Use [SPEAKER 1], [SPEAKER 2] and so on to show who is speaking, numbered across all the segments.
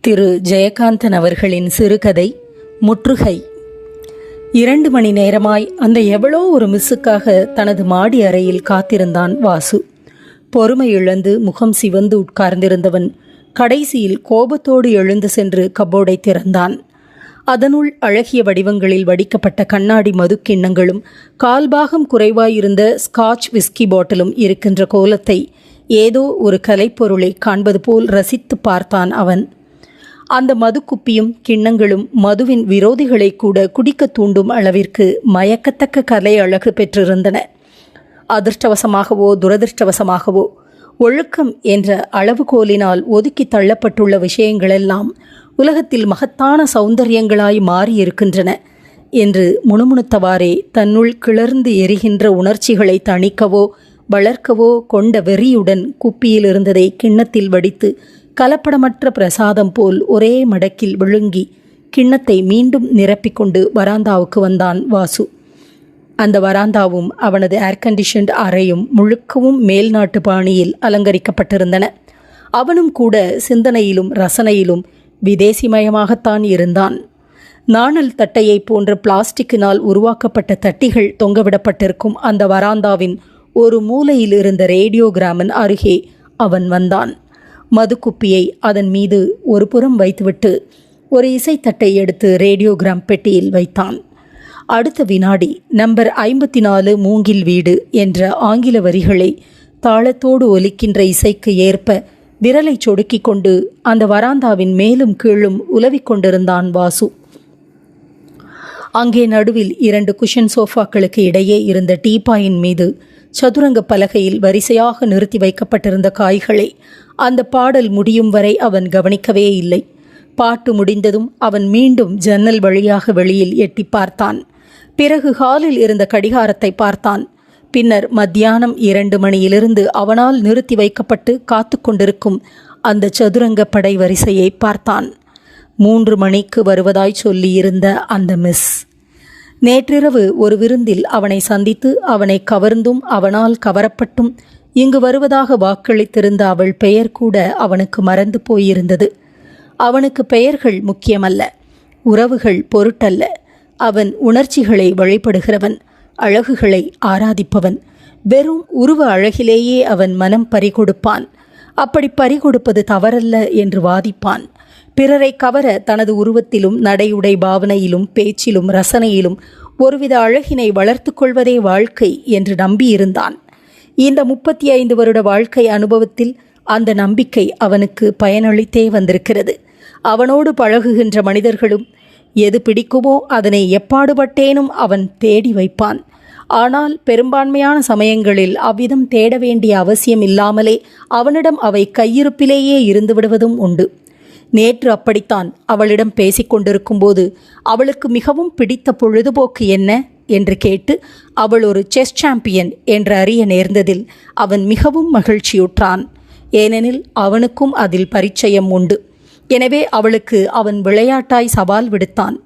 [SPEAKER 1] திரு ஜெயகாந்தன் அவர்களின் சிறுகதை முற்றுகை. இரண்டு மணி நேரமாய் அந்த எவ்வளோ ஒரு மிஸ்ஸுக்காக தனது மாடி அறையில் காத்திருந்தான் வாசு. பொறுமை இழந்து முகம் சிவந்து உட்கார்ந்திருந்தவன் கடைசியில் கோபத்தோடு எழுந்து சென்று கபோர்டை திறந்தான். அதனுள் அழகிய வடிவங்களில் வடிக்கப்பட்ட கண்ணாடி மதுக்கிண்ணங்களும் கால்பாகம் குறைவாயிருந்த ஸ்காட்ச் விஸ்கி பாட்டிலும் இருக்கின்ற கோலத்தை ஏதோ ஒரு கலைப்பொருளை காண்பது போல் ரசித்து பார்த்தான் அவன். அந்த மதுக்குப்பியும் கிண்ணங்களும் மதுவின் விரோதிகளை கூட குடிக்க தூண்டும் அளவிற்கு மயக்கத்தக்க கலை அழகு பெற்றிருந்தன. அதிர்ஷ்டவசமாகவோ துரதிர்ஷ்டவசமாகவோ ஒழுக்கம் என்ற அளவுகோலினால் ஒதுக்கி தள்ளப்பட்டுள்ள விஷயங்களெல்லாம் உலகத்தில் மகத்தான சௌந்தரியங்களாய் மாறியிருக்கின்றன என்று முணுமுணுத்தவாறே தன்னுள் கிளர்ந்து எரிகின்ற உணர்ச்சிகளை தணிக்கவோ வளர்க்கவோ கொண்ட வெறியுடன் குப்பியில் இருந்ததை கிண்ணத்தில் வடித்து கலப்படமற்ற பிரசாதம் போல் ஒரே மடக்கில் விழுங்கி கிண்ணத்தை மீண்டும் நிரப்பிக்கொண்டு வராந்தாவுக்கு வந்தான் வாசு. அந்த வராந்தாவும் அவனது ஏர் கண்டிஷன்ட் அறையும் முழுக்கவும் மேல்நாட்டு பாணியில் அலங்கரிக்கப்பட்டிருந்தன. அவனும் கூட சிந்தனையிலும் ரசனையிலும் விதேசிமயமாகத்தான் இருந்தான். நாணல் தட்டையைப் போன்ற பிளாஸ்டிக்கினால் உருவாக்கப்பட்ட தட்டிகள் தொங்கவிடப்பட்டிருக்கும் அந்த வராந்தாவின் ஒரு மூலையில் இருந்த ரேடியோகிராமன் அருகே அவன் வந்தான். மதுக்குப்பியை அதன் மீது ஒரு புறம் வைத்துவிட்டு ஒரு இசைத்தட்டை எடுத்து ரேடியோகிராம் பெட்டியில் வைத்தான். அடுத்த வினாடி நம்பர் ஐம்பத்தி நாலு மூங்கில் வீடு என்ற ஆங்கில வரிகளை தாளத்தோடு ஒலிக்கின்ற இசைக்கு ஏற்ப விரலை சொடுக்கிக் கொண்டு அந்த வராந்தாவின் மேலும் கீழும் உலவிக் கொண்டிருந்தான் வாசு. அங்கே நடுவில் இரண்டு குஷன் சோஃபாக்களுக்கு இடையே இருந்த டீபாயின் மீது சதுரங்க பலகையில் வரிசையாக நிறுத்தி வைக்கப்பட்டிருந்த காய்களை அந்த பாடல் முடியும் வரை அவன் கவனிக்கவே இல்லை. பாட்டு முடிந்ததும் அவன் மீண்டும் ஜன்னல் வழியாக வெளியில் எட்டி பார்த்தான். பிறகு ஹாலில் இருந்த கடிகாரத்தை பார்த்தான். பின்னர் மத்தியானம் இரண்டு மணியிலிருந்து அவனால் நிறுத்தி வைக்கப்பட்டு காத்து கொண்டிருக்கும் அந்த சதுரங்க படை வரிசையை பார்த்தான். மூன்று மணிக்கு வருவதாய் சொல்லியிருந்த அந்த மிஸ் நேற்றிரவு ஒரு விருந்தில் அவனை சந்தித்து அவனை கவர்ந்தும் அவனால் கவரப்பட்டும் இங்கு வருவதாக வாக்களித்திருந்த அவள் பெயர் கூட அவனுக்கு மறந்து போயிருந்தது. அவனுக்கு பெயர்கள் முக்கியமல்ல உறவுகள் பொருட்டல்ல. அவன் உணர்ச்சிகளை வழிபடுகிறவன் அழகுகளை ஆராதிப்பவன். வெறும் உருவ அழகிலேயே அவன் மனம் பறிகொடுப்பான். அப்படி பறிகொடுப்பது தவறல்ல என்று வாதிப்பான். பிறரை கவர தனது உருவத்திலும் நடையுடை பாவனையிலும் பேச்சிலும் ரசனையிலும் ஒருவித அழகினை வளர்த்து கொள்வதே வாழ்க்கை என்று நம்பியிருந்தான். இந்த முப்பத்தி ஐந்து வருட வாழ்க்கை அனுபவத்தில் அந்த நம்பிக்கை அவனுக்கு பயனளித்தே வந்திருக்கிறது. அவனோடு பழகுகின்ற மனிதர்களும் எது பிடிக்குமோ அதனை எப்பாடுபட்டேனும் அவன் தேடி வைப்பான். ஆனால் பெரும்பான்மையான சமயங்களில் அவ்விதம் தேட வேண்டிய அவசியம் இல்லாமலே அவனிடம் அவை கையிருப்பிலேயே இருந்து விடுவதும் உண்டு. நேற்று அப்படித்தான் அவளிடம் பேசிக்கொண்டிருக்கும்போது அவளுக்கு மிகவும் பிடித்த பொழுதுபோக்கு என்ன? என்று கேட்டு அவள் ஒரு செஸ் சாம்பியன் என்று அறிய நேர்ந்ததில் அவன் மிகவும் மகிழ்ச்சியுற்றான். ஏனெனில் அவனுக்கும் அதில் பரிச்சயம் உண்டு. எனவே அவளுக்கு அவன் விளையாட்டாய் சவால் விடுத்தான்.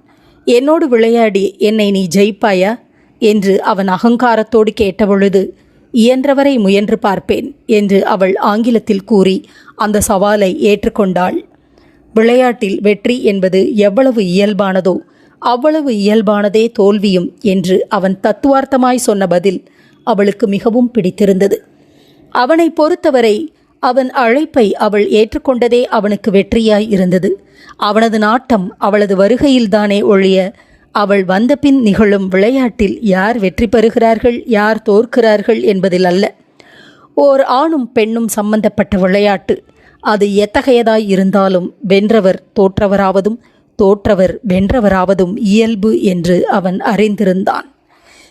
[SPEAKER 1] என்னோடு விளையாடி என்னை நீ ஜெயிப்பாயா? என்று அவன் அகங்காரத்தோடு கேட்டபொழுது இயன்றவரை முயன்று பார்ப்பேன் என்று அவள் ஆங்கிலத்தில் கூறி அந்த சவாலை ஏற்றுக்கொண்டாள். விளையாட்டில் வெற்றி என்பது எவ்வளவு இயல்பானதோ அவ்வளவு இயல்பானதே தோல்வியும் என்று அவன் தத்துவார்த்தமாய் சொன்ன பதில் அவளுக்கு மிகவும் பிடித்திருந்தது. அவனை பொறுத்தவரை அவன் அழைப்பை அவள் ஏற்றுக்கொண்டதே அவனுக்கு வெற்றியாய் இருந்தது. அவனது நாட்டம் அவளது வருகையில்தானே ஒழிய அவள் வந்தபின் நிகழும் விளையாட்டில் யார் வெற்றி பெறுகிறார்கள் யார் தோற்கிறார்கள் என்பதில் அல்ல. ஓர் ஆணும் பெண்ணும் சம்பந்தப்பட்ட விளையாட்டு. அது எத்தகையதாய் இருந்தாலும் வென்றவர் தோற்றவராவதும் தோற்றவர் வென்றவராவதும் இயல்பு என்று அவன் அறிந்திருந்தான்.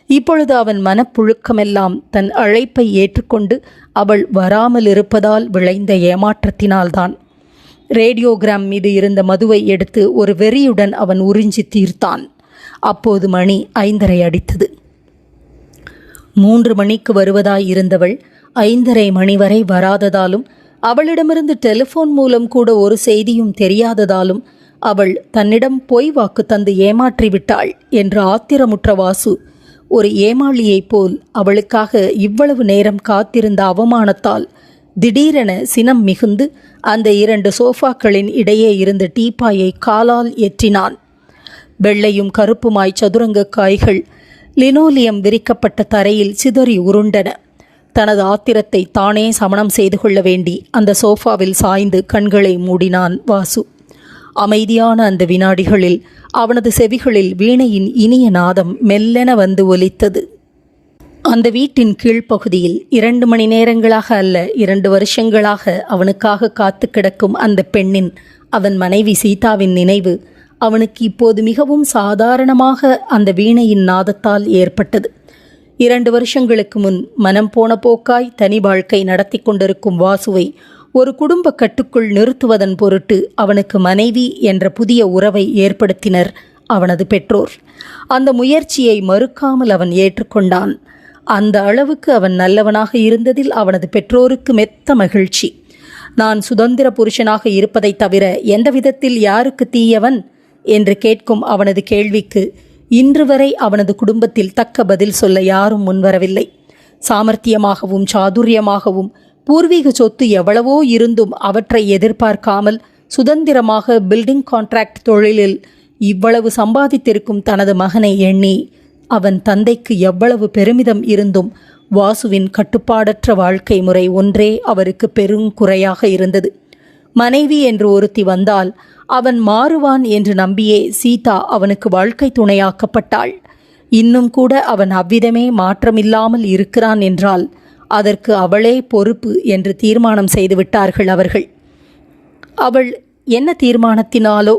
[SPEAKER 1] இப்பொழுது அவன் மனப்புழுக்கமெல்லாம் தன் அழைப்பை ஏற்றுக்கொண்டு அவள் வராமல் இருப்பதால் விளைந்த ஏமாற்றத்தினால்தான். ரேடியோகிராம் மீது இருந்த மதுவை எடுத்து ஒரு வெறியுடன் அவன் உறிஞ்சி தீர்த்தான். அப்போது மணி ஐந்தரை அடித்தது. மூன்று மணிக்கு வருவதாய் இருந்தவள் ஐந்தரை மணி வரை வராததாலும் அவளிடமிருந்து டெலிஃபோன் மூலம் கூட ஒரு செய்தியும் தெரியாததாலும் அவள் தன்னிடம் பொய் வாக்கு தந்து ஏமாற்றி விட்டாள் என்று ஆத்திரமுற்ற வாசு ஒரு ஏமாளியைப் போல் அவளுக்காக இவ்வளவு நேரம் காத்திருந்த அவமானத்தால் திடீரென சினம் மிகுந்து அந்த இரண்டு சோஃபாக்களின் இடையே இருந்த டீப்பாயை காலால் ஏற்றினான். வெள்ளையும் கருப்புமாய் சதுரங்க காய்கள் லினோலியம் விரிக்கப்பட்ட தரையில் சிதறி உருண்டன. தனது ஆத்திரத்தை தானே சமணம் செய்து கொள்ள வேண்டி அந்த சோஃபாவில் சாய்ந்து கண்களை மூடினான் வாசு. அமைதியான அந்த வினாடிகளில் அவனது செவிகளில் வீணையின் இனிய நாதம் மெல்லென வந்து ஒலித்தது. அந்த வீட்டின் கீழ்ப்பகுதியில் இரண்டு மணி நேரங்களாக அல்ல இரண்டு வருஷங்களாக அவனுக்காக காத்து கிடக்கும் அந்த பெண்ணின் அவன் மனைவி சீதாவின் நினைவு அவனுக்கு இப்போது மிகவும் சாதாரணமாக அந்த வீணையின் நாதத்தால் ஏற்பட்டது. இரண்டு வருஷங்களுக்கு முன் மனம் போன போக்காய் தனி வாழ்க்கை நடத்தி கொண்டிருக்கும் வாசுவை ஒரு குடும்ப கட்டுக்குள் நிறுத்துவதன் பொருட்டு அவனுக்கு மனைவி என்ற புதிய உறவை ஏற்படுத்தினர் அவனது பெற்றோர். அந்த முயற்சியை மறுக்காமல் அவன் ஏற்றுக்கொண்டான். அந்த அளவுக்கு அவன் நல்லவனாக இருந்ததில் அவனது பெற்றோருக்கு மெத்த மகிழ்ச்சி. நான் சுதந்திர புருஷனாக இருப்பதைத் தவிர எந்த விதத்தில் யாருக்கு தீயவன்? என்று கேட்கும் அவனது கேள்விக்கு இன்று வரை அவனது குடும்பத்தில் தக்க பதில் சொல்ல யாரும் முன்வரவில்லை. சாமர்த்தியமாகவும் சாதுரியமாகவும் பூர்வீக சொத்து எவ்வளவோ இருந்தும் அவற்றை எதிர்பார்க்காமல் சுதந்திரமாக பில்டிங் கான்ட்ராக்ட் தொழிலில் இவ்வளவு சம்பாதித்திருக்கும் தனது மகனை எண்ணி அவன் தந்தைக்கு எவ்வளவு பெருமிதம் இருந்தும் வாசுவின் கட்டுப்பாடற்ற வாழ்க்கை முறை ஒன்றே அவருக்கு பெருங்குறையாக இருந்தது. மனைவி என்று ஒருத்தி வந்தால் அவன் மாறுவான் என்று நம்பியே சீதா அவனுக்கு வாழ்க்கை துணையாக்கப்பட்டாள். இன்னும் கூட அவன் அவ்விதமே மாற்றமில்லாமல் இருக்கிறான் என்றால் அதற்கு அவளே பொறுப்பு என்று தீர்மானம் செய்துவிட்டார்கள் அவர்கள். அவள் என்ன தீர்மானத்தினாலோ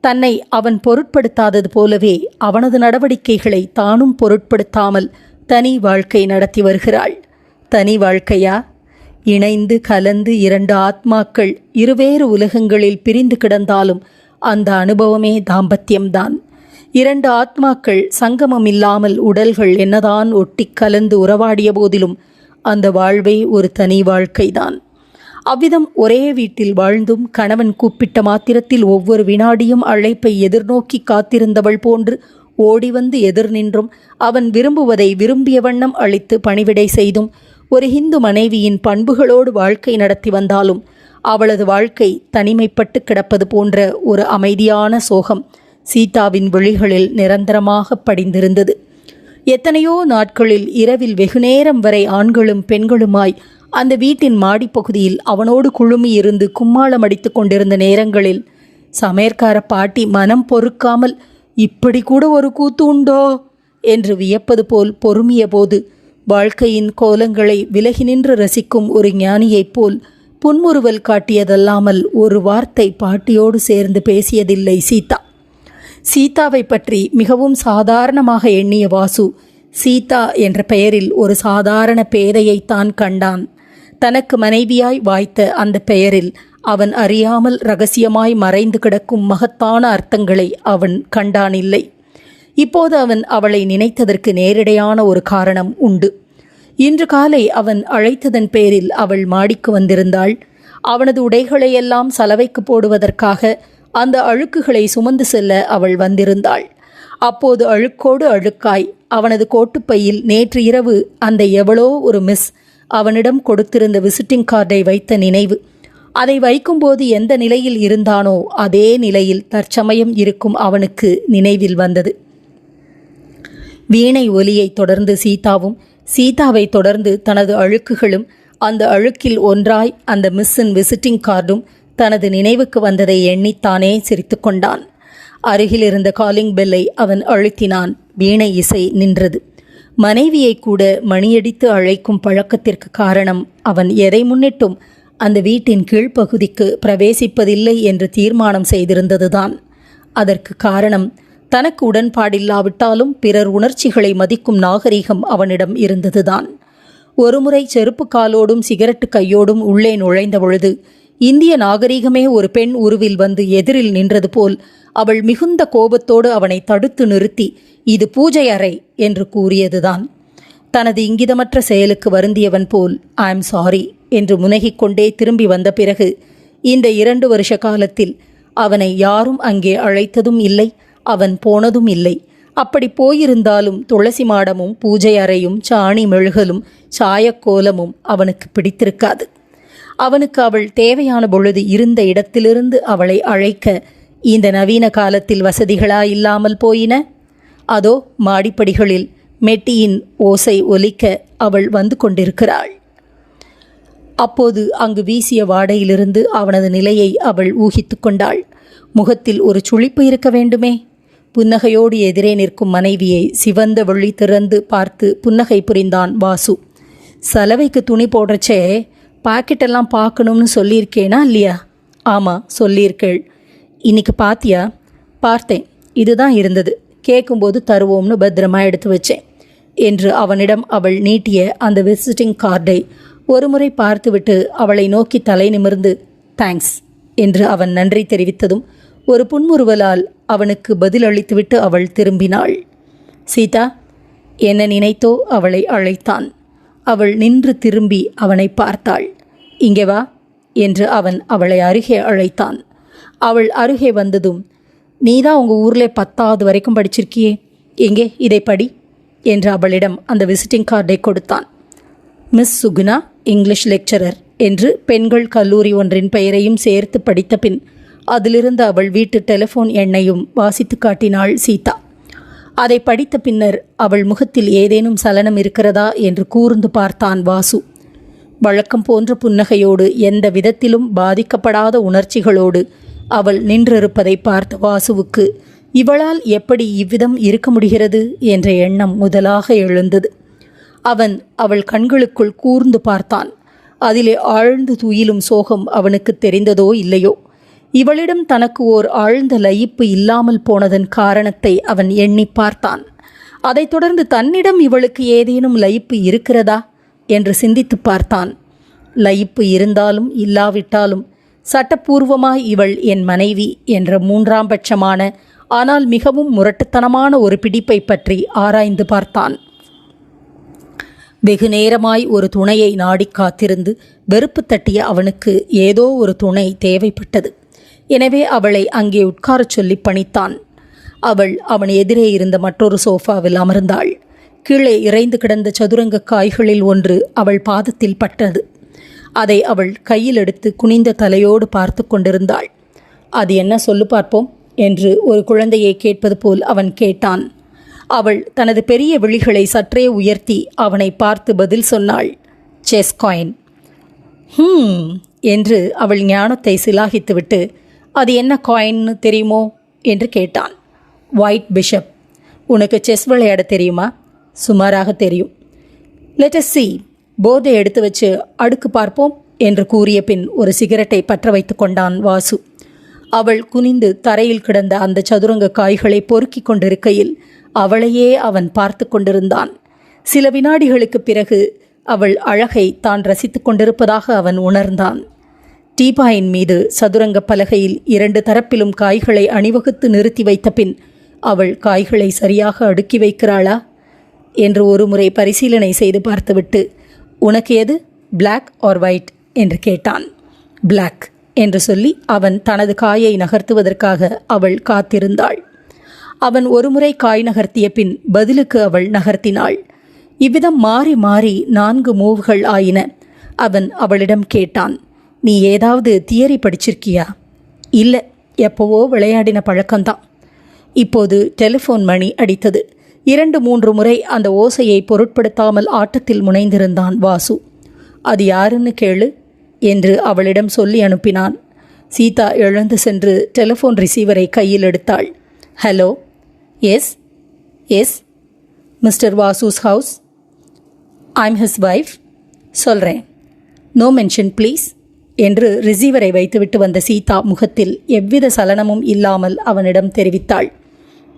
[SPEAKER 1] தன்னை அவன் பொருட்படுத்தாதது போலவே அவனது நடவடிக்கைகளை தானும் பொருட்படுத்தாமல் தனி வாழ்க்கை நடத்தி வருகிறாள். தனி வாழ்க்கையா? இணைந்து கலந்து இரண்டு ஆத்மாக்கள் இருவேறு உலகங்களில் பிரிந்து கிடந்தாலும் அந்த அனுபவமே தாம்பத்தியம்தான். இரண்டு ஆத்மாக்கள் சங்கமம் இல்லாமல் உடல்கள் என்னதான் ஒட்டி கலந்து உறவாடிய போதிலும் அந்த வாழ்வே ஒரு தனி வாழ்க்கைதான். அவ்விதம் ஒரே வீட்டில் வாழ்ந்தும் கணவன் கூப்பிட்ட மாத்திரத்தில் ஒவ்வொரு வினாடியும் அழைப்பை எதிர்நோக்கி காத்திருந்தவள் போன்று ஓடி வந்து எதிர் நின்றும் அவன் விரும்புவதை விரும்பிய வண்ணம் அளித்து பணிவிடை செய்தும் ஒரு ஹிந்து மனைவியின் பண்புகளோடு வாழ்க்கை நடத்தி வந்தாலும் அவளது வாழ்க்கை தனிமைப்பட்டு கிடப்பது போன்ற ஒரு அமைதியான சோகம் சீதாவின் விழிகளில் நிரந்தரமாக படிந்திருந்தது. எத்தனையோ நாட்களில் இரவில் வெகுநேரம் வரை ஆண்களும் பெண்களுமாய் அந்த வீட்டின் மாடிப்பகுதியில் அவனோடு குழுமி இருந்து கும்மாளம் அடித்து கொண்டிருந்த நேரங்களில் சமையற்கார பாட்டி மனம் பொறுக்காமல் இப்படி கூட ஒரு கூத்து உண்டோ? என்று வியப்பது போல் பொறுமிய போது வாழ்க்கையின் கோலங்களை விலகி நின்று ரசிக்கும் ஒரு ஞானியைப் போல் புன்முறுவல் காட்டியதல்லாமல் ஒரு வார்த்தை பாட்டியோடு சேர்ந்து பேசியதில்லை சீதா. சீதாவை பற்றி மிகவும் சாதாரணமாக எண்ணிய வாசு சீதா என்ற பெயரில் ஒரு சாதாரண பேதையைத்தான் கண்டான். தனக்கு மனைவியாய் வாய்த்த அந்த பெயரில் அவன் அறியாமல் ரகசியமாய் மறைந்து கிடக்கும் மகத்தான அர்த்தங்களை அவன் கண்டானில்லை. இப்போது அவன் அவளை நினைத்ததற்கு நேரிடையான ஒரு காரணம் உண்டு. இன்று காலை அவன் அழைத்ததன் பேரில் அவள் மாடிக்கு வந்திருந்தாள். அவனது உடைகளையெல்லாம் சலவைக்கு போடுவதற்காக அந்த அழுக்குகளை சுமந்து செல்ல அவள் வந்திருந்தாள். அப்போது அழுக்கோடு அழுக்காய் அவனது கோட்டுப்பையில் நேற்று இரவு அந்த எவ்வளோ ஒரு மிஸ் அவனிடம் கொடுத்திருந்த விசிட்டிங் கார்டை வைத்த நினைவு. அதை வைக்கும்போது எந்த நிலையில் இருந்தானோ அதே நிலையில் தற்சமயம் இருக்கும் அவனுக்கு நினைவில் வந்தது. வீணை ஒலியை தொடர்ந்து சீதாவும் சீதாவை தொடர்ந்து தனது அழுக்குகளும் அந்த அழுக்கில் ஒன்றாய் அந்த மிஸ்ஸின் விசிட்டிங் கார்டும் தனது நினைவுக்கு வந்ததை எண்ணித்தானே சிரித்து கொண்டான். அருகில் இருந்த காலிங் பெல்லை அவன் அழுத்தினான். வீணை இசை நின்றது. மனைவியை கூட மணியடித்து அழைக்கும் பழக்கத்திற்கு காரணம் அவன் எதை முன்னிட்டும் அந்த வீட்டின் கீழ்ப்பகுதிக்கு பிரவேசிப்பதில்லை என்று தீர்மானம் செய்திருந்ததுதான். அதற்கு காரணம் தனக்கு உடன்பாடில்லாவிட்டாலும் பிறர் உணர்ச்சிகளை மதிக்கும் நாகரிகம் அவனிடம் இருந்ததுதான். ஒருமுறை செருப்பு காலோடும் சிகரெட்டு கையோடும் உள்ளே நுழைந்த பொழுது இந்திய நாகரிகமே ஒரு பெண் உருவில் வந்து எதிரில் நின்றது போல் அவள் மிகுந்த கோபத்தோடு அவனை தடுத்து நிறுத்தி இது பூஜை அறை என்று கூறியதுதான். தனது இங்கிதமற்ற செயலுக்கு வருந்தியவன் போல் ஐ எம் சாரி என்று முனகிக் கொண்டே திரும்பி வந்த பிறகு இந்த இரண்டு வருஷ காலத்தில் அவனை யாரும் அங்கே அழைத்ததும் இல்லை. அவன் போனதும் இல்லை. அப்படி போயிருந்தாலும் துளசி மாடமும் பூஜை அறையும் சாணி மெழுகலும் சாயக்கோலமும் அவனுக்கு பிடித்திருக்காது. அவனுக்கு அவள் தேவையான பொழுது இருந்த இடத்திலிருந்து அவளை அழைக்க இந்த நவீன காலத்தில் வசதிகளா இல்லாமல் போயின? அதோ மாடிப்படிகளில் மெட்டியின் ஓசை ஒலிக்க அவள் வந்து கொண்டிருக்கிறாள். அப்போது அங்கு வீசிய வாடையிலிருந்து அவனது நிலையை அவள் ஊகித்து கொண்டாள். முகத்தில் ஒரு சுளிப்பு இருக்க வேண்டுமே? புன்னகையோடு எதிரே நிற்கும் மனைவியை சிவந்த வழி திறந்து பார்த்து புன்னகை புரிந்தான் வாசு. சலவைக்கு துணி போடுறச்சே பாக்கெட்டெல்லாம் பார்க்கணும்னு சொல்லியிருக்கேனா இல்லையா? ஆமாம் சொல்லியிருக்கேள். இன்னைக்கு பாத்தியா? பார்த்தேன். இதுதான் இருந்தது. கேட்கும்போது தருவோம்னு பத்திரமா எடுத்து வச்சேன் என்று அவனிடம் அவள் நீட்டிய அந்த விசிட்டிங் கார்டை ஒருமுறை பார்த்துவிட்டு அவளை நோக்கி தலை நிமிர்ந்து தேங்க்ஸ் என்று அவன் நன்றி தெரிவித்ததும் ஒரு புன்முறுவலால் அவனுக்கு பதிலளித்துவிட்டு அவள் திரும்பினாள். சீதா என்ன நினைத்தோ அவளை அழைத்தான். அவள் நின்று திரும்பி அவனை பார்த்தாள். இங்கே வா என்று அவன் அவளை அருகே அழைத்தான். அவள் அருகே வந்ததும் நீதான் உங்கள் ஊரில் பத்தாவது வரைக்கும் படிச்சிருக்கியே. எங்கே? இதை படி என்று அவளிடம் அந்த விசிட்டிங் கார்டை கொடுத்தான். மிஸ் சுகுணா இங்கிலீஷ் லெக்சரர் என்று பெண்கள் கல்லூரி ஒன்றின் பெயரையும் சேர்த்து படித்த பின் அதிலிருந்து அவள் வீட்டு டெலிஃபோன் எண்ணையும் வாசித்து காட்டினாள் சீதா. அதை படித்த பின்னர் அவள் முகத்தில் ஏதேனும் சலனம் இருக்கிறதா என்று கூர்ந்து பார்த்தான் வாசு. வழக்கம் போன்ற புன்னகையோடு எந்த விதத்திலும் பாதிக்கப்படாத உணர்ச்சிகளோடு அவள் நின்றிருப்பதை பார்த்த வாசுவுக்கு இவளால் எப்படி இவ்விதம் இருக்க முடிகிறது? என்ற எண்ணம் முதலாக எழுந்தது. அவன் அவள் கண்களுக்குள் கூர்ந்து பார்த்தான். அதிலே ஆழ்ந்து துயிலும் சோகம் அவனுக்கு தெரிந்ததோ இல்லையோ? இவளிடம் தனக்கு ஓர் ஆழ்ந்த லயிப்பு இல்லாமல் போனதன் காரணத்தை அவன் எண்ணி பார்த்தான். அதைத் தொடர்ந்து தன்னிடம் இவளுக்கு ஏதேனும் லயிப்பு இருக்கிறதா? என்று சிந்தித்து பார்த்தான். லயிப்பு இருந்தாலும் இல்லாவிட்டாலும் சட்டப்பூர்வமாய் இவள் என் மனைவி என்ற மூன்றாம் பட்சமான ஆனால் மிகவும் முரட்டுத்தனமான ஒரு பிடிப்பை பற்றி ஆராய்ந்து பார்த்தான். வெகு நேரமாய் ஒரு துணையை நாடிக் காத்திருந்து வெறுப்பு தட்டிய அவனுக்கு ஏதோ ஒரு துணை தேவைப்பட்டது. எனவே அவளை அங்கே உட்காரச் சொல்லி பணித்தான். அவள் அவன் எதிரே இருந்த மற்றொரு சோஃபாவில் அமர்ந்தாள். கீழே இறைந்து கிடந்த சதுரங்க காய்களில் ஒன்று அவள் பாதத்தில் பட்டது. அதை அவள் கையில் எடுத்து குனிந்த தலையோடு பார்த்து கொண்டிருந்தாள். அது என்ன சொல்லு பார்ப்போம் என்று ஒரு குழந்தையை கேட்பது போல் அவன் கேட்டான். அவள் தனது பெரிய விழிகளை சற்றே உயர்த்தி அவனை பார்த்து பதில் சொன்னாள். செஸ் காயின் ஹம் என்று அவள் ஞானத்தை சிலாகித்துவிட்டு அது என்ன காயின்னு தெரியுமோ என்று கேட்டான். ஒயிட் பிஷப் உனக்கு செஸ் விளையாட தெரியுமா? சுமாராக தெரியும். லெட்டஸ் சி போர்டை எடுத்து வச்சு அடுக்கு பார்ப்போம் என்று கூறிய பின் ஒரு சிகரெட்டை பற்ற வைத்து கொண்டான் வாசு. அவள் குனிந்து தரையில் கிடந்த அந்த சதுரங்க காய்களை பொறுக்கிக் கொண்டிருக்கையில் அவளையே அவன் பார்த்து கொண்டிருந்தான். சில வினாடிகளுக்கு பிறகு அவள் அழகை தான் ரசித்து கொண்டிருப்பதாக அவன் உணர்ந்தான். டீபாயின் மீது சதுரங்க பலகையில் இரண்டு தரப்பிலும் காய்களை அணிவகுத்து நிறுத்தி வைத்த பின் அவள் காய்களை சரியாக அடுக்கி வைக்கிறாளா? என்று ஒருமுறை பரிசீலனை செய்து பார்த்துவிட்டு உனக்கு எது பிளாக் ஆர் ஒயிட் என்று கேட்டான். பிளாக் என்று சொல்லி அவன் தனது காயை நகர்த்துவதற்காக அவள் காத்திருந்தாள். அவன் ஒருமுறை காய் நகர்த்திய பின் பதிலுக்கு அவள் நகர்த்தினாள். இவ்விதம் மாறி மாறி நான்கு மூவ்கள் ஆயின. அவன் அவளிடம் கேட்டான் நீ ஏதாவது தியரி படிச்சிருக்கியா? இல்லை எப்போவோ விளையாடின பழக்கம்தான். இப்போது டெலிஃபோன் மணி அடித்தது. இரண்டு மூன்று முறை அந்த ஓசையை பொருட்படுத்தாமல் ஆட்டத்தில் முனைந்திருந்தான் வாசு. அது யாருன்னு கேளு என்று அவளிடம் சொல்லி அனுப்பினான். சீதா எழுந்து சென்று டெலிஃபோன் ரிசீவரை கையில் எடுத்தாள். Hello yes yes mister Vasu's house. I'm his wife. சொல்கிறேன் நோ மென்ஷன் ப்ளீஸ். என்று ரிசீவரை வைத்துவிட்டு வந்த சீதா முகத்தில் எவ்வித சலனமும் இல்லாமல் அவனிடம் தெரிவித்தாள்.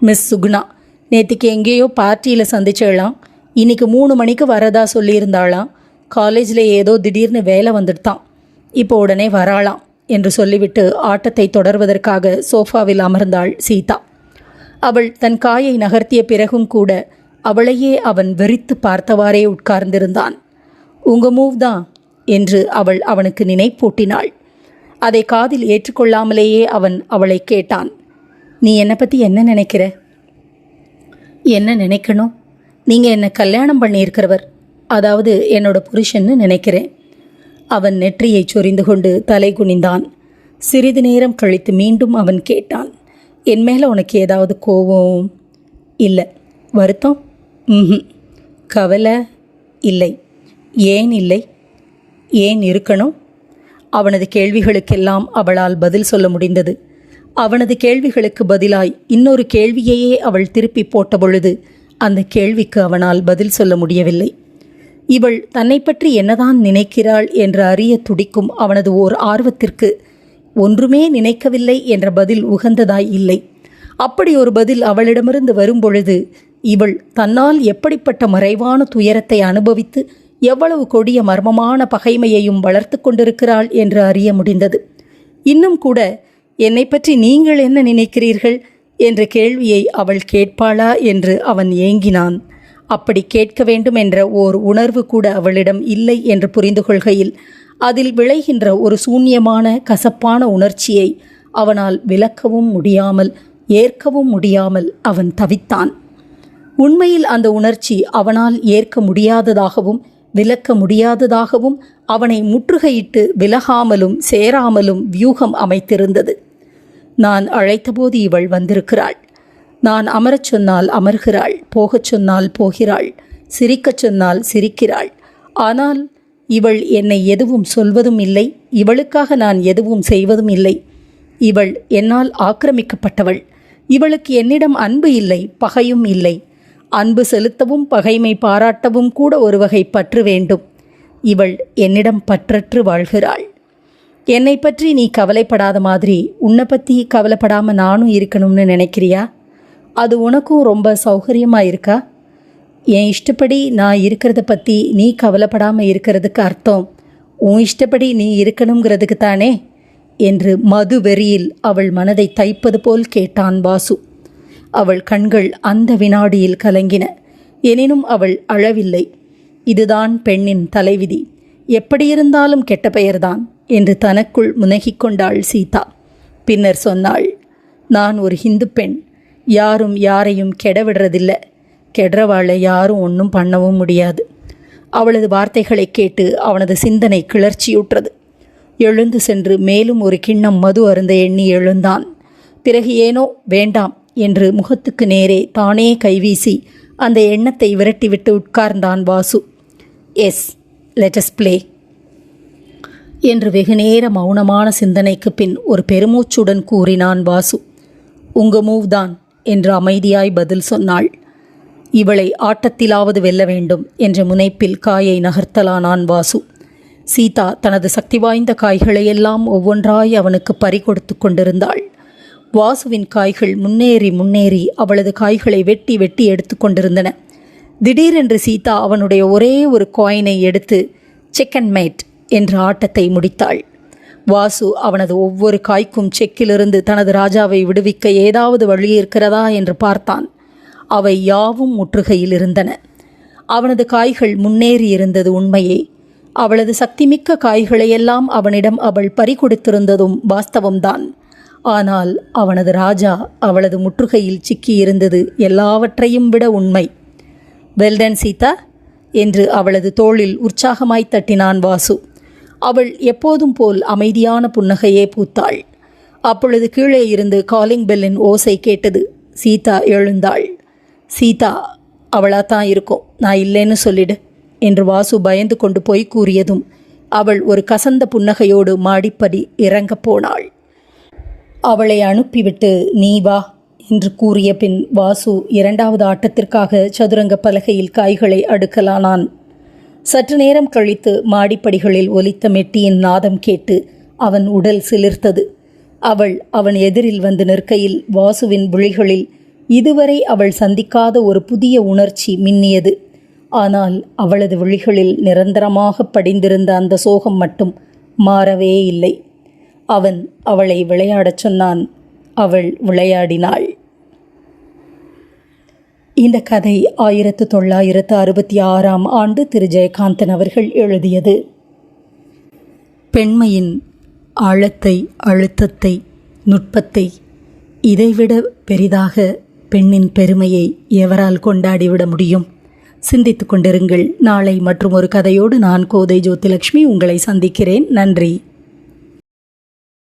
[SPEAKER 1] மிஸ் சுகுணா நேற்றுக்கு எங்கேயோ பார்ட்டியில் சந்திச்சிடலாம் இன்னைக்கு மூணு மணிக்கு வரதா சொல்லியிருந்தாளாம். காலேஜில் ஏதோ திடீர்னு வேலை வந்துட்டான் இப்போ உடனே வராளாம் என்று சொல்லிவிட்டு ஆட்டத்தை தொடர்வதற்காக சோஃபாவில் அமர்ந்தாள் சீதா. அவள் தன் காயை நகர்த்திய பிறகும் கூட அவளையே அவன் வெறித்து பார்த்தவாறே உட்கார்ந்திருந்தான். உங்கள் மூவ் தான். என்று அவள் அவனுக்கு நினைப்பூட்டினாள். அதை காதில் ஏற்றுக்கொள்ளாமலேயே அவன் அவளை கேட்டான். நீ என்னை பற்றி என்ன நினைக்கிற? என்ன நினைக்கணும்? நீங்கள் என்னை கல்யாணம் பண்ணியிருக்கிறவர். அதாவது என்னோட புருஷன்னு நினைக்கிறேன். அவன் நெற்றியைச் சொரிந்து கொண்டு தலை குனிந்தான். சிறிது நேரம் கழித்து மீண்டும் அவன் கேட்டான். என் மேலே உனக்கு ஏதாவது கோபம் இல்லை. வருத்தம்? ம் கவலை? இல்லை. ஏன் இல்லை? ஏன் இருக்கணும்? அவனது கேள்விகளுக்கெல்லாம் அவளால் பதில் சொல்ல முடிந்தது. அவனது கேள்விகளுக்கு பதிலாய் இன்னொரு கேள்வியையே அவள் திருப்பி போட்ட பொழுது அந்த கேள்விக்கு அவனால் பதில் சொல்ல முடியவில்லை. இவள் தன்னை பற்றி என்னதான் நினைக்கிறாள் என்று அறிய துடிக்கும் அவனது ஓர் ஆர்வத்திற்கு ஒன்றுமே நினைக்கவில்லை என்ற பதில் உகந்ததாய் இல்லை. அப்படி ஒரு பதில் அவளிடமிருந்து வரும்பொழுது இவள் தன்னால் எப்படிப்பட்ட மறைவான துயரத்தை அனுபவித்து எவ்வளவு கொடிய மர்மமான பகைமையையும் வளர்த்து கொண்டிருக்கிறாள் என்று அறிய முடிந்தது. இன்னும் கூட என்னை பற்றி நீங்கள் என்ன நினைக்கிறீர்கள்? என்ற கேள்வியை அவள் கேட்பாளா என்று அவன் ஏங்கினான். அப்படி கேட்க வேண்டும் என்ற ஓர் உணர்வு கூட அவளிடம் இல்லை என்று புரிந்து கொள்கையில் அதில் விளைகின்ற ஒரு சூன்யமான கசப்பான உணர்ச்சியை அவனால் விளக்கவும் முடியாமல் ஏற்கவும் முடியாமல் அவன் தவித்தான். உண்மையில் அந்த உணர்ச்சி அவனால் ஏற்க முடியாததாகவும் விலக்க முடியாததாகவும் அவனை முற்றுகையிட்டு விலகாமலும் சேராமலும் வியூகம் அமைத்திருந்தது. நான் அழைத்தபோது இவள் வந்திருக்கிறாள். நான் அமரச் சொன்னால் அமர்கிறாள் போகச் சொன்னால் போகிறாள் சிரிக்கச் சொன்னால் சிரிக்கிறாள். ஆனால் இவள் என்னை எதுவும் சொல்வதும் இல்லை இவளுக்காக நான் எதுவும் செய்வதும் இல்லை. இவள் என்னால் ஆக்கிரமிக்கப்பட்டவள். இவளுக்கு என்னிடம் அன்பு இல்லை பகையும் இல்லை. அன்பு செலுத்தவும் பகைமை பாராட்டவும் கூட ஒரு வகை பற்று வேண்டும். இவள் என்னிடம் பற்றற்று வாழ்கிறாள். என்னை பற்றி நீ கவலைப்படாத மாதிரி உன்னை பற்றி கவலைப்படாமல் நானும் இருக்கணும்னு நினைக்கிறியா? அது உனக்கும் ரொம்ப சௌகரியமாக இருக்கா? என் இஷ்டப்படி நான் இருக்கிறத பற்றி நீ கவலைப்படாமல் இருக்கிறதுக்கு அர்த்தம் உன் இஷ்டப்படி நீ இருக்கணுங்கிறதுக்கு தானே? என்று மது வெறியில் அவள் மனதை தைப்பது போல் கேட்டான் வாசு. அவள் கண்கள் அந்த வினாடியில் கலங்கின. எனினும் அவள் அழவில்லை. இதுதான் பெண்ணின் தலைவிதி. எப்படியிருந்தாலும் கெட்ட பெயர்தான் என்று தனக்குள் முனகிக் கொண்டாள் சீதா. பின்னர் சொன்னாள் நான் ஒரு ஹிந்து பெண். யாரும் யாரையும் கெட விடுறதில்ல கெடுறவாளை யாரும் ஒன்றும் பண்ணவும் முடியாது. அவளது வார்த்தைகளை கேட்டு அவனது சிந்தனை கிளர்ச்சியுற்றது. எழுந்து சென்று மேலும் ஒரு கிண்ணம் மது அருந்த எண்ணி எழுந்தான். பிறகு ஏனோ வேண்டாம். என்று முகத்துக்கு நேரே தானே கைவீசி அந்த எண்ணத்தை விரட்டிவிட்டு உட்கார்ந்தான் வாசு. எஸ் லெட்டஸ் பிளே என்று வெகுநேர மௌனமான சிந்தனைக்கு பின் ஒரு பெருமூச்சுடன் கூறினான் வாசு. உங்க மூவ் தான் என்று அமைதியாய் பதில் சொன்னாள். இவளை ஆட்டத்திலாவது வெல்ல வேண்டும் என்ற முனைப்பில் காயை நகர்த்தலானான் வாசு. சீதா தனது சக்தி வாய்ந்த காய்களையெல்லாம் ஒவ்வொன்றாய் அவனுக்கு பறிகொடுத்து கொண்டிருந்தாள். வாசுவின் காய்கள் முன்னேறி முன்னேறி அவளது காய்களை வெட்டி வெட்டி எடுத்து கொண்டிருந்தன. திடீரென்று சீதா அவனுடைய ஒரே ஒரு காயினை எடுத்து செக்கன் மேட் என்ற ஆட்டத்தை முடித்தாள். வாசு அவனது ஒவ்வொரு காய்க்கும் செக்கிலிருந்து தனது ராஜாவை விடுவிக்க ஏதாவது வழி இருக்கிறதா என்று பார்த்தான். அவை யாவும் முற்றுகையில் இருந்தன. அவனது காய்கள் முன்னேறி இருந்தது உண்மையே. அவளது சக்திமிக்க காய்களையெல்லாம் அவனிடம் அவள் பறிகொடுத்திருந்ததும் வாஸ்தவம்தான். ஆனால் அவனது ராஜா அவளது முற்றுகையில் சிக்கியிருந்தது எல்லாவற்றையும் விட உண்மை. வெல்டன் சீதா என்று அவளது தோளில் உற்சாகமாய் தட்டினான் வாசு. அவள் எப்போதும் போல் அமைதியான புன்னகையே பூத்தாள். அப்பொழுது கீழே இருந்து காலிங் பெல்லின் ஓசை கேட்டது. சீதா எழுந்தாள். சீதா அவளாத்தான் இருக்கும். நான் இல்லைன்னு சொல்லிடு என்று வாசு பயந்து கொண்டு போய் கூறியதும் அவள் ஒரு கசந்த புன்னகையோடு மாடிப்படி இறங்கப் போனாள். அவளை அனுப்பிவிட்டு நீ வா என்று கூறிய பின் வாசு இரண்டாவது ஆட்டத்திற்காக சதுரங்க பலகையில் காய்களை அடுக்கலானான். சற்று நேரம் கழித்து மாடிப்படிகளில் ஒலித்த மெட்டியின் நாதம் கேட்டு அவன் உடல் சிலிர்த்தது. அவள் அவன் எதிரில் வந்து நிற்கையில் வாசுவின் விழிகளில் இதுவரை அவள் சந்திக்காத ஒரு புதிய உணர்ச்சி மின்னியது. ஆனால் அவளது விழிகளில் நிரந்தரமாக படிந்திருந்த அந்த சோகம் மட்டும் மாறவே இல்லை. அவன் அவளை விளையாடச் சொன்னான். அவள் விளையாடினாள். இந்த கதை ஆயிரத்து தொள்ளாயிரத்து அறுபத்தி ஆறாம் ஆண்டு திரு. ஜெயகாந்தன் அவர்கள் எழுதியது. பெண்மையின் ஆழத்தை அழுத்தத்தை நுட்பத்தை இதைவிட பெரிதாக பெண்ணின் பெருமையை எவரால் கொண்டாடிவிட முடியும்? சிந்தித்து கொண்டிருங்கள். நாளை மற்றும் ஒரு கதையோடு நான் கோதை ஜோதிலட்சுமி உங்களை சந்திக்கிறேன். நன்றி.